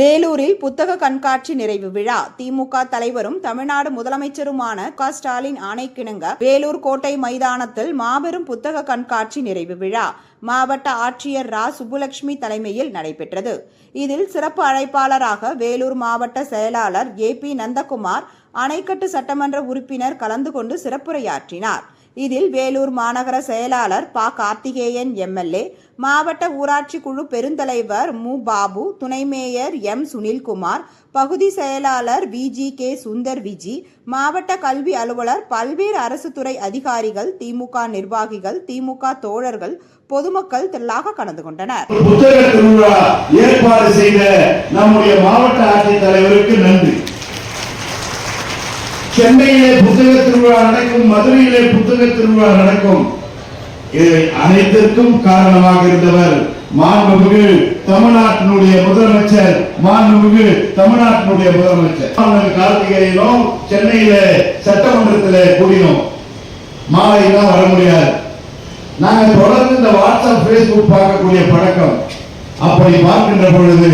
வேலூரில் புத்தக கண்காட்சி நிறைவு விழா. திமுக தலைவரும் தமிழ்நாடு முதலமைச்சருமான க. ஸ்டாலின் ஆணைக்கிணங்க வேலூர் கோட்டை மைதானத்தில் மாபெரும் புத்தக கண்காட்சி நிறைவு விழா. மாவட்ட ஆட்சியர் ரா. சுப்புலட்சுமி தலைமையில் நடைபெற்றது. இதில் சிறப்பு அழைப்பாளராக வேலூர் மாவட்ட செயலாளர் ஏ. பி. நந்தகுமார் அணைக்கட்டு சட்டமன்ற உறுப்பினர் கலந்து கொண்டு சிறப்புரையாற்றினார். இதில் வேலூர் மாநகர செயலாளர் பா. கார்த்திகேயன் எம்எல்ஏ மாவட்ட ஊராட்சி குழு பெருந்தலைவர் மு. பாபு துணை மேயர் எம். சுனில்குமார் பகுதி செயலாளர் விஜி கே. சுந்தர் விஜி மாவட்ட கல்வி அலுவலர் பல்வேறு அரசு துறை அதிகாரிகள் திமுக நிர்வாகிகள் திமுக தோழர்கள் பொதுமக்கள் திரளாக கலந்து கொண்டனர். ஏற்பாடு செய்த நம்முடைய மாவட்ட ஆட்சித்தலைவருக்கு நன்றி. சென்னையிலே புத்தக திருவிழா நடக்கும் மதுரையிலே புத்தக திருவிழா நடக்கும். அனைத்திற்கும் காரணமாக இருந்தவர் மாண்புமிகு தமிழ்நாட்டினுடைய முதலமைச்சர் மாண்புமிகு தமிழ்நாட்டினுடைய முதலமைச்சர். கார்த்திகேயனும் சென்னையில சட்டமன்றத்தில் கூடினோம். மாலையெல்லாம் வர முடியாது. நாங்க தொடர்ந்து இந்த வாட்ஸ்அப் பேஸ்புக் பார்க்கக்கூடிய பழக்கம். அப்படி பார்க்கின்ற பொழுது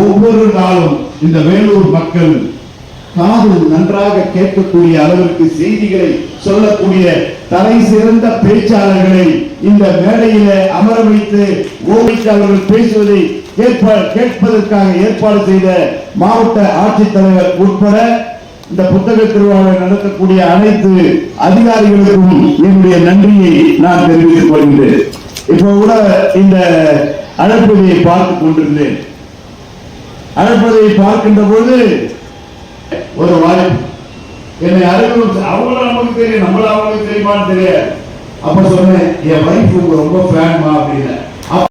ஒவ்வொரு நாளும் இந்த வேலூர் மக்கள் காது நன்றாக கேட்கக்கூடிய அளவிற்கு செய்திகளை சொல்லக்கூடிய தலை சிறந்த பேச்சாளர்களை இந்த மேடையில அமர வைத்து ஓவிக்கு அவர்கள் பேசுவதை கேட்ப கேட்பதற்காக ஏற்பாடு செய்த மாவட்ட ஆட்சித்தலைவர் உட்பட இந்த புத்தக திருவிழாவை நடத்தக்கூடிய அனைத்து அதிகாரிகளுக்கும் என்னுடைய நன்றியை நான் தெரிவித்துக் கொள்கிறேன் இப்போ கூட இந்த அழைப்பதையை பார்த்துக் கொண்டிருந்தேன். அழைப்பதையை பார்க்கின்ற பொழுது ஒரு வாய்ப்பு என்னை அறிமுகம் அவங்கள நமக்கு தெரியும் நம்மள அவங்களுக்கு தெரியுமான்னு தெரியாது. அப்ப சொன்னேன் என் வைஃப் உங்க ரொம்ப ஃபேன்மா அப்படின்னு.